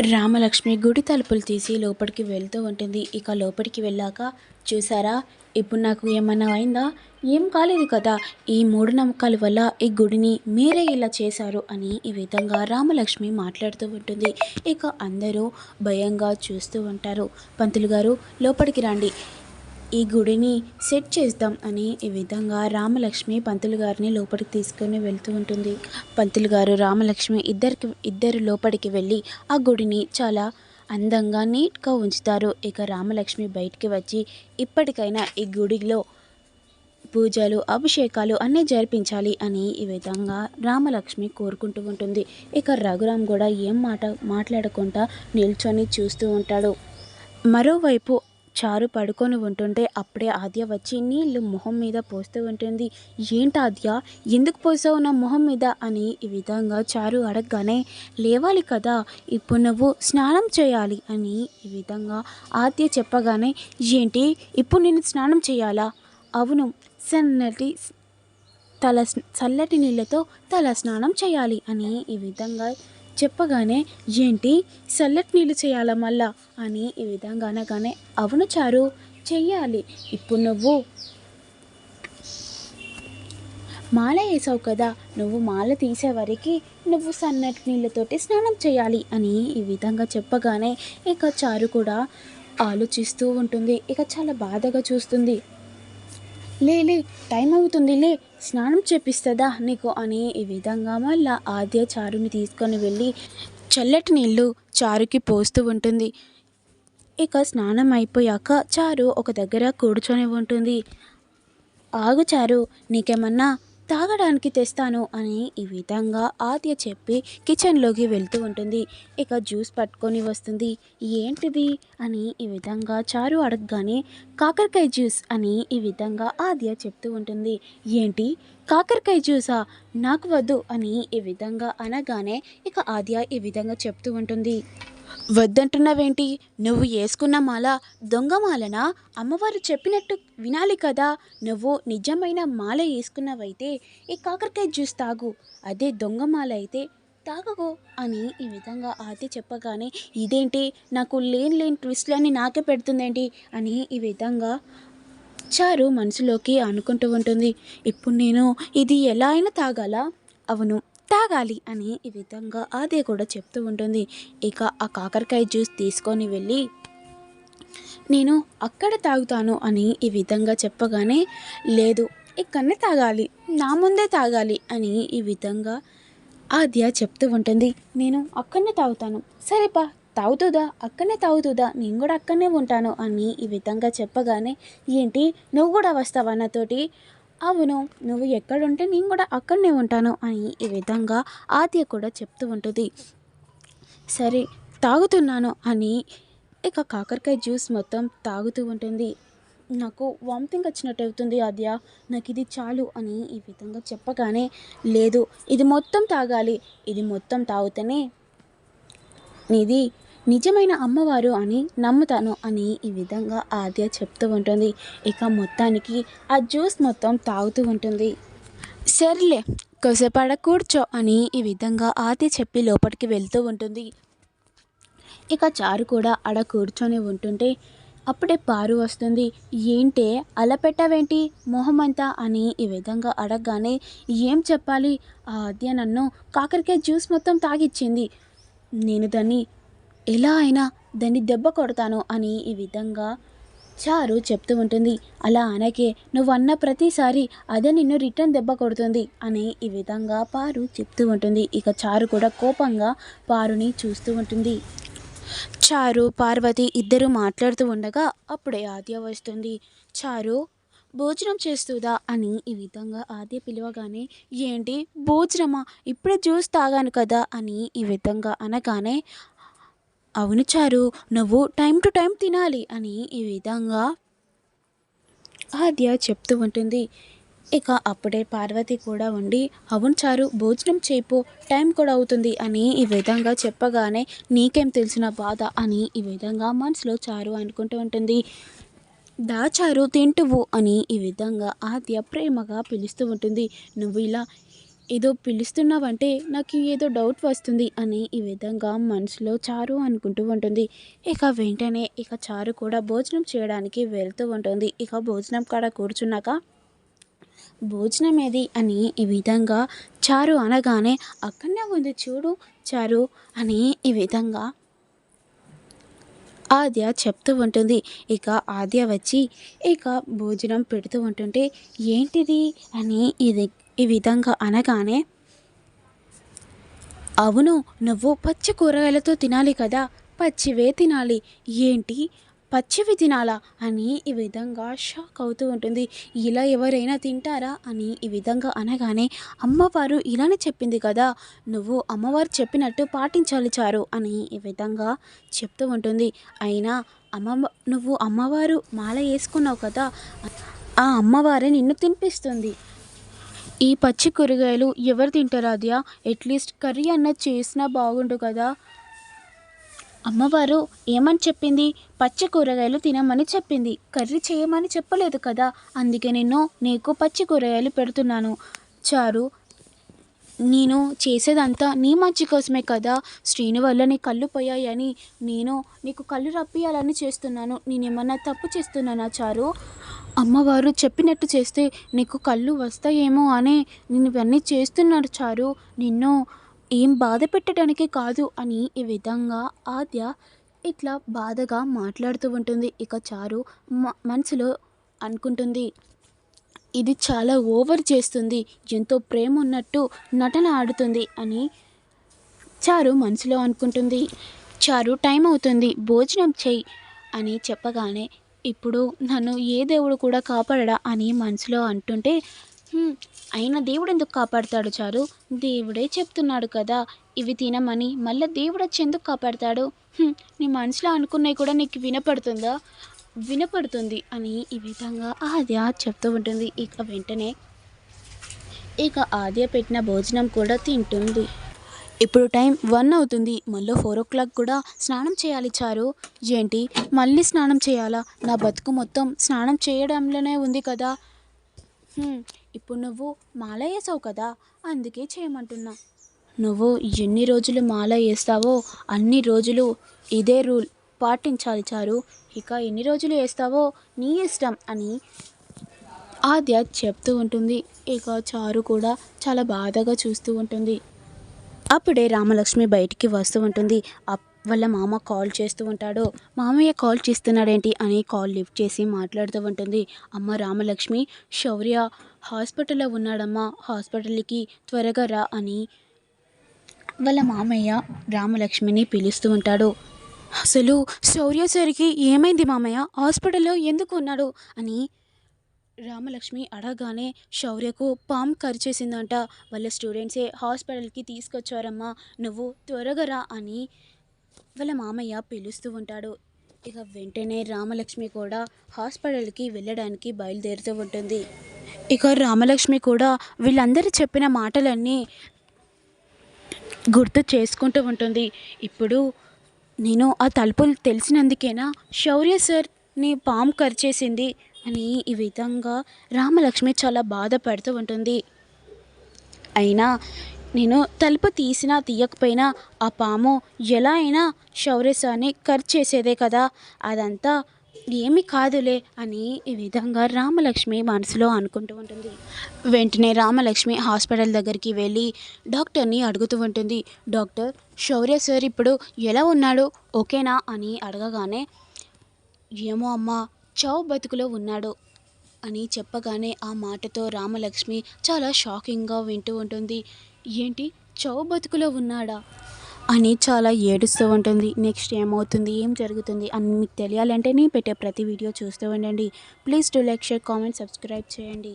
రామలక్ష్మి గుడి తలుపులు తీసి లోపలికి వెళ్తూ ఉంటుంది. ఇక లోపలికి వెళ్ళాక చూసారా ఇప్పుడు నాకు ఏమన్నా అయిందా? ఏం కాలేదు కదా. ఈ మూఢనమ్మకాల వల్ల ఈ గుడిని మీరే ఇలా చేశారు అని ఈ విధంగా రామలక్ష్మి మాట్లాడుతూ ఉంటుంది. ఇక అందరూ భయంగా చూస్తూ ఉంటారు. పంతులు గారు లోపలికి రండి. ఈ గుడిని సెట్ చేద్దాం అని ఈ విధంగా రామలక్ష్మి పంతులు గారిని లోపలికి తీసుకొని వెళ్తూ ఉంటుంది. పంతులు గారు రామలక్ష్మి ఇద్దరికి ఇద్దరు లోపలికి వెళ్ళి ఆ గుడిని చాలా అందంగా నీట్గా ఉంచుతారు. ఇక రామలక్ష్మి బయటికి వచ్చి ఇప్పటికైనా ఈ గుడిలో పూజలు అభిషేకాలు అన్నీ జరిపించాలి అని ఈ విధంగా రామలక్ష్మి కోరుకుంటూ ఉంటుంది. ఇక రఘురాం కూడా ఏం మాట మాట్లాడకుండా నిల్చొని చూస్తూ ఉంటాడు. మరోవైపు చారు పడుకొని ఉంటుంటే అప్పుడే ఆద్య వచ్చి నీళ్ళు మొహం మీద పోస్తూ ఉంటుంది. ఏంటి ఆద్య? ఎందుకు పోసావు నా మొహం మీద? అని ఈ విధంగా చారు అడగగానే లేవాలి కదా ఇప్పుడు నువ్వు స్నానం చేయాలి అని ఈ విధంగా ఆద్య చెప్పగానే ఏంటి? ఇప్పుడు నేను స్నానం చేయాలా? అవును సన్నటి తల చల్లటి నీళ్ళతో తల స్నానం చేయాలి అని ఈ విధంగా చెప్పగానే ఏంటి? చల్లటి నీళ్ళు చేయాలా మళ్ళా? అని ఈ విధంగా అనగానే అవును చారు చెయ్యాలి. ఇప్పుడు నువ్వు మాల వేసావు కదా నువ్వు మాల తీసే వరకు నువ్వు సన్నటి నీళ్ళతోటి స్నానం చేయాలి. అని ఈ విధంగా చెప్పగానే ఇక చారు కూడా ఆలోచిస్తూ ఉంటుంది. ఇక చాలా బాధగా చూస్తుంది. లే లే టైం అవుతుంది లే. స్నానం చేపిస్తుందా? నీకు అని ఈ విధంగా మళ్ళా ఆద్య చారుని తీసుకొని వెళ్ళి చల్లటి నీళ్ళు చారుకి పోస్తూ ఉంటుంది. ఇక స్నానం అయిపోయాక చారు ఒక దగ్గర కూర్చొని ఉంటుంది. ఆగు చారు నీకేమన్నా తాగడానికి తెస్తాను అని ఈ విధంగా ఆద్య చెప్పి కిచెన్లోకి వెళ్తూ ఉంటుంది. ఇక జ్యూస్ పట్టుకొని వస్తుంది. ఏంటిది? అని ఈ విధంగా చారు అడగగానే కాకరకాయ జ్యూస్ అని ఈ విధంగా ఆద్య చెప్తూ ఉంటుంది. ఏంటి? కాకరకాయ జ్యూసా? నాకు వద్దు అని ఈ విధంగా అనగానే ఇక ఆద్య ఈ విధంగా చెప్తూ ఉంటుంది. వద్దంటున్నావేంటి? నువ్వు వేసుకున్న మాల దొంగ మాలనా? అమ్మవారు చెప్పినట్టు వినాలి కదా. నువ్వు నిజమైన మాల వేసుకున్నవైతే ఈ కాకరకాయ జ్యూస్ తాగు. అదే దొంగ మాల అయితే తాగకు అని ఈ విధంగా ఆది చెప్పగానే ఇదేంటి? నాకు లేని లేని ట్విస్ట్లన్నీ నాకే పెడుతుందేంటి? అని ఈ విధంగా చారు మనసులోకి అనుకుంటూ ఉంటుంది. ఇప్పుడు నేను ఇది ఎలా అయినా తాగాలా? అవును తాగాలి అని ఈ విధంగా అదే కూడా చెప్తూ ఉంటుంది. ఇక ఆ కాకరకాయ జ్యూస్ తీసుకొని వెళ్ళి నేను అక్కడ తాగుతాను అని ఈ విధంగా చెప్పగానే లేదు ఇక్కడనే తాగాలి నా ముందే తాగాలి అని ఈ విధంగా ఆద్య చెప్తూ ఉంటుంది. నేను అక్కడనే తాగుతాను. సరేపా తాగుతుందా? అక్కడనే తాగుతుందా? నేను కూడా అక్కడనే ఉంటాను అని ఈ విధంగా చెప్పగానే ఏంటి నువ్వు కూడా వస్తావా నాతోటి? అవును నువ్వు ఎక్కడుంటే నేను కూడా అక్కడనే ఉంటాను అని ఈ విధంగా ఆద్య కూడా చెప్తూ ఉంటుంది. సరే తాగుతున్నాను అని ఇక కాకరకాయ జ్యూస్ మొత్తం తాగుతూ ఉంటుంది. నాకు వామిటింగ్ వచ్చినట్టు అవుతుంది ఆద్య. నాకు ఇది చాలు అని ఈ విధంగా చెప్పగానే లేదు ఇది మొత్తం తాగాలి. ఇది మొత్తం తాగితేనే నీది నిజమైన అమ్మవారు అని నమ్ముతాను అని ఈ విధంగా ఆద్య చెప్తూ ఉంటుంది. ఇక మొత్తానికి ఆ జ్యూస్ మొత్తం తాగుతూ ఉంటుంది. సర్లే కొసేపు కూర్చో అని ఈ విధంగా ఆద్య చెప్పి లోపలికి వెళ్తూ ఉంటుంది. ఇక చారు కూడా ఆడ కూర్చొని ఉంటుంటే అప్పుడే పారు వస్తుంది. ఏంటే అలా పెట్టావేంటి? మొహమంతా అని ఈ విధంగా అడగగానే ఏం చెప్పాలి? ఆ ఆద్య నన్ను కాకరకాయ జ్యూస్ మొత్తం తాగిచ్చింది. నేను దాన్ని ఎలా అయినా దాన్ని దెబ్బ కొడతాను అని ఈ విధంగా చారు చెప్తూ ఉంటుంది. అలా అనకే నువ్వు అన్న ప్రతిసారి అదే నిన్ను రిటర్న్ దెబ్బ కొడుతుంది అని ఈ విధంగా పారు చెప్తూ ఉంటుంది. ఇక చారు కూడా కోపంగా పారుని చూస్తూ ఉంటుంది. చారు పార్వతి ఇద్దరు మాట్లాడుతూ ఉండగా అప్పుడే ఆద్య వస్తుంది. చారు భోజనం చేస్తుందా అని ఈ విధంగా ఆద్య పిలవగానే ఏంటి భోజనమా? ఇప్పుడే జ్యూస్ తాగాను కదా అని ఈ విధంగా అనగానే అవును చారు నువ్వు టైం టు టైం తినాలి అని ఈ విధంగా ఆద్య చెప్తూ ఉంటుంది. ఇక అప్పుడే పార్వతి కూడా ఉండి అవును చారు భోజనం చేయిపో టైం కూడా అవుతుంది అని ఈ విధంగా చెప్పగానే నీకేం తెలిసిన బాధ అని ఈ విధంగా మనసులో చారు అనుకుంటూ ఉంటుంది. దాచారు తింటువు అని ఈ విధంగా ఆద్య ప్రేమగా పిలుస్తూ ఉంటుంది. నువ్వు ఇలా ఏదో పిలుస్తున్నావంటే నాకు ఏదో డౌట్ వస్తుంది అని ఈ విధంగా మనసులో చారు అనుకుంటూ ఉంటుంది. ఇక వెంటనే ఇక చారు కూడా భోజనం చేయడానికి వెళ్తూ ఉంటుంది. ఇక భోజనం కాడ కూర్చున్నాక భోజనం ఏది అని ఈ విధంగా చారు అనగానే అక్కడనే ఉంది చూడు చారు అని ఈ విధంగా ఆద్య చెప్తూ ఉంటుంది. ఇక ఆద్య వచ్చి ఇక భోజనం పెడుతూ ఉంటుంటే ఏంటిది? అని ఇది ఈ విధంగా అనగానే అవును నువ్వు పచ్చి కూరగాయలతో తినాలి కదా పచ్చివే తినాలి. ఏంటి? పచ్చివి తినాలా? అని ఈ విధంగా షాక్ అవుతూ ఉంటుంది. ఇలా ఎవరైనా తింటారా? అని ఈ విధంగా అనగానే అమ్మవారు ఇలానే చెప్పింది కదా నువ్వు అమ్మవారు చెప్పినట్టు పాటించాలి చారు అని ఈ విధంగా చెప్తూ ఉంటుంది. అయినా అమ్మ నువ్వు అమ్మవారు మాల వేసుకున్నావు కదా ఆ అమ్మవారే నిన్ను తినిపిస్తుంది. ఈ పచ్చి కూరగాయలు ఎవరు తింటారు అదియా అట్లీస్ట్ కర్రీ అన్న చేసినా బాగుండు కదా. అమ్మవారు ఏమని చెప్పింది? పచ్చి కూరగాయలు తినమని చెప్పింది. కర్రీ చేయమని చెప్పలేదు కదా. అందుకే నేను నీకు పచ్చి కూరగాయలు పెడుతున్నాను. చారు నేను చేసేదంతా నీ మంచి కోసమే కదా. శ్రీను వల్ల నీ కళ్ళు పోయాయని నేను నీకు కళ్ళు రప్పియాలని చేస్తున్నాను. నేనేమన్నా తప్పు చేస్తున్నానా చారు? అమ్మవారు చెప్పినట్టు చేస్తే నీకు కళ్ళు వస్తాయేమో అని నేను ఇవన్నీ చేస్తున్నాడు చారు. నిన్ను ఏం బాధ పెట్టడానికి కాదు అని ఈ విధంగా ఆద్య ఇట్లా బాధగా మాట్లాడుతూ ఉంటుంది. ఇక చారు మ- మనసులో అనుకుంటుంది. ఇది చాలా ఓవర్ చేస్తుంది. ఎంతో ప్రేమ ఉన్నట్టు నటన ఆడుతుంది అని చారు మనసులో అనుకుంటుంది. చారు టైం అవుతుంది. భోజనం చెయ్యి అని చెప్పగానే ఇప్పుడు నన్ను ఏ దేవుడు కూడా కాపాడడా అని మనసులో అంటుంటే అయినా దేవుడు ఎందుకు కాపాడతాడు చారు? దేవుడే చెప్తున్నాడు కదా ఇవి తినమని. మళ్ళీ దేవుడు వచ్చి ఎందుకు కాపాడతాడు? నీ మనసులో అనుకున్నవి కూడా నీకు వినపడుతుందా? వినపడుతుంది అని ఈ విధంగా ఆద్య చెప్తూ ఉంటుంది. ఇక వెంటనే ఇక ఆద్య పెట్టిన భోజనం కూడా తింటుంది. ఇప్పుడు టైం వన్ అవుతుంది. మళ్ళీ ఫోర్ ఓ క్లాక్ కూడా స్నానం చేయాలి చారు. ఏంటి? మళ్ళీ స్నానం చేయాలా? నా బతుకు మొత్తం స్నానం చేయడంలోనే ఉంది కదా. ఇప్పుడు నువ్వు మాల వేసావు కదా? అందుకే చేయమంటున్నా. నువ్వు ఎన్ని రోజులు మాల వేస్తావో అన్ని రోజులు ఇదే రూల్. పాటించాలి చారు. ఇక ఎన్ని రోజులు వేస్తావో నీ ఇష్టం అని ఆద్య చెప్తూ ఉంటుంది. ఇక చారు కూడా చాలా బాధగా చూస్తూ ఉంటుంది. అప్పుడే రామలక్ష్మి బయటికి వస్తూ ఉంటుంది. అప్- వాళ్ళ మామ కాల్ చేస్తూ ఉంటాడు. మామయ్య కాల్ చేస్తున్నాడేంటి? అని కాల్ లిఫ్ట్ చేసి మాట్లాడుతూ ఉంటుంది. అమ్మ రామలక్ష్మి శౌర్య హాస్పిటల్లో ఉన్నాడమ్మా. హాస్పిటల్కి త్వరగా రా అని వాళ్ళ మామయ్య రామలక్ష్మిని పిలుస్తూ ఉంటాడు. అసలు శౌర్యసరికి ఏమైంది మామయ్య? హాస్పిటల్లో ఎందుకు ఉన్నాడు? అని రామలక్ష్మి అడగానే శౌర్యకు పాము కరిచేసిందంట. వాళ్ళ స్టూడెంట్సే హాస్పిటల్కి తీసుకొచ్చారమ్మా. నువ్వు త్వరగా రా అని వాళ్ళ మామయ్య పిలుస్తూ ఉంటాడు. ఇక వెంటనే రామలక్ష్మి కూడా హాస్పిటల్కి వెళ్ళడానికి బయలుదేరుతూ ఉంటుంది. ఇక రామలక్ష్మి కూడా వీళ్ళందరూ చెప్పిన మాటలన్నీ గుర్తు చేసుకుంటూ ఉంటుంది. ఇప్పుడు నేను ఆ తలుపులు తెలిసినందుకేనా? శౌర్య సార్ నీ పాము కరిచేసింది అని ఈ విధంగా రామలక్ష్మి చాలా బాధపడుతూ ఉంటుంది. అయినా నేను తలుపు తీసినా తీయకపోయినా ఆ పాము ఎలా అయినా శౌర్య సార్ని కరిచేసేదే కదా. అదంతా ఏమి కాదులే అని ఈ విధంగా రామలక్ష్మి మనసులో అనుకుంటూ ఉంటుంది. వెంటనే రామలక్ష్మి హాస్పిటల్ దగ్గరికి వెళ్ళి డాక్టర్ని అడుగుతూ ఉంటుంది. డాక్టర్ శౌర్య సార్ ఇప్పుడు ఎలా ఉన్నాడు? ఓకేనా? అని అడగగానే ఏమో అమ్మా చావు బతుకులో ఉన్నాడు అని చెప్పగానే ఆ మాటతో రామలక్ష్మి చాలా షాకింగ్గా వింటూ ఉంటుంది. ఏంటి? చావు బతుకులో ఉన్నాడా? అని చాలా ఏడుస్తూ ఉంటుంది. నెక్స్ట్ ఏమవుతుంది? ఏం జరుగుతుంది? అని మీకు తెలియాలంటే నేను పెట్టే ప్రతి వీడియో చూస్తూ ఉండండి. Please to like share comment subscribe చేయండి.